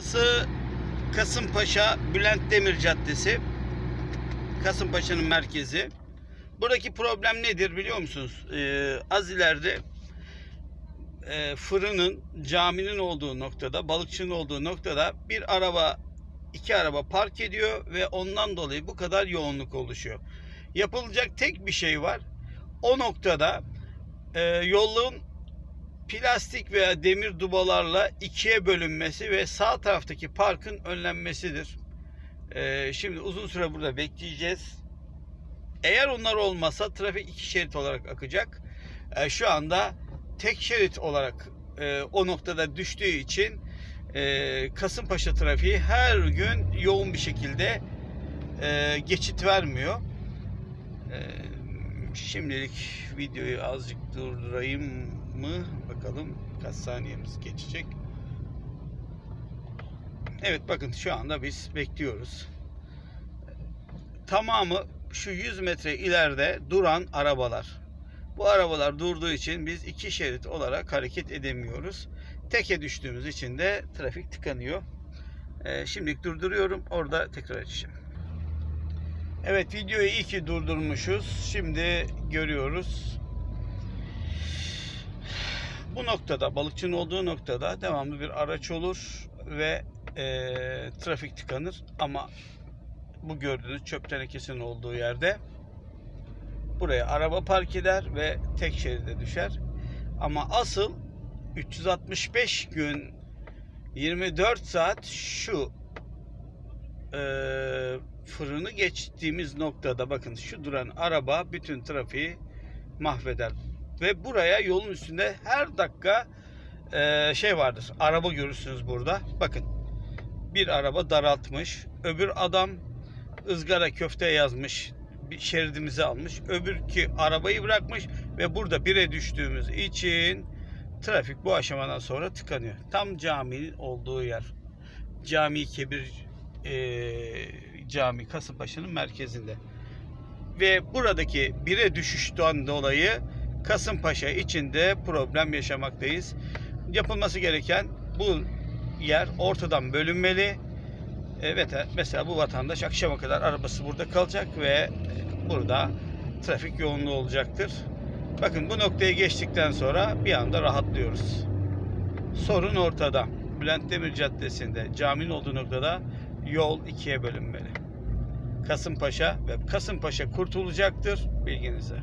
Burası Kasımpaşa Bülent Demir Caddesi. Kasımpaşa'nın merkezi. Buradaki problem nedir biliyor musunuz? Ee, az ileride e, fırının, caminin olduğu noktada, balıkçının olduğu noktada bir araba, iki araba park ediyor ve ondan dolayı bu kadar yoğunluk oluşuyor. Yapılacak tek bir şey var. O noktada e, yolun plastik veya demir dubalarla ikiye bölünmesi ve sağ taraftaki parkın önlenmesidir. Ee, şimdi uzun süre burada bekleyeceğiz. Eğer onlar olmasa trafik iki şerit olarak akacak. Ee, şu anda tek şerit olarak e, o noktada düştüğü için e, Kasımpaşa trafiği her gün yoğun bir şekilde e, geçit vermiyor. E, şimdilik videoyu azıcık durdurayım mı? Bakalım kaç saniyemiz geçecek. Evet bakın şu anda biz bekliyoruz. Tamamı şu 100 metre ileride duran arabalar. Bu arabalar durduğu için biz iki şerit olarak hareket edemiyoruz. Teke düştüğümüz için de trafik tıkanıyor. Ee, şimdilik durduruyorum. Orada tekrar açacağım. Evet videoyu iyi ki durdurmuşuz. Şimdi görüyoruz. Bu noktada balıkçının olduğu noktada devamlı bir araç olur ve e, trafik tıkanır ama bu gördüğünüz çöp tenekesinin olduğu yerde buraya araba park eder ve tek şeride düşer. Ama asıl 365 gün 24 saat şu e, fırını geçtiğimiz noktada bakın şu duran araba bütün trafiği mahveder. Ve buraya yolun üstünde her dakika e, şey vardır. Araba görürsünüz burada. Bakın bir araba daraltmış. Öbür adam ızgara köfte yazmış. Bir şeridimizi almış. Öbürki arabayı bırakmış ve burada bire düştüğümüz için trafik bu aşamadan sonra tıkanıyor. Tam caminin olduğu yer. Cami Kebir e, Cami Kasımpaşa'nın merkezinde. Ve buradaki bire düşüşten dolayı Kasımpaşa içinde problem yaşamaktayız. Yapılması gereken bu yer ortadan bölünmeli. Evet mesela bu vatandaş akşama kadar arabası burada kalacak ve burada trafik yoğunluğu olacaktır. Bakın bu noktaya geçtikten sonra bir anda rahatlıyoruz. Sorun ortada. Bülent Demir Caddesi'nde caminin olduğu noktada yol ikiye bölünmeli. Kasımpaşa ve Kasımpaşa kurtulacaktır bilginize.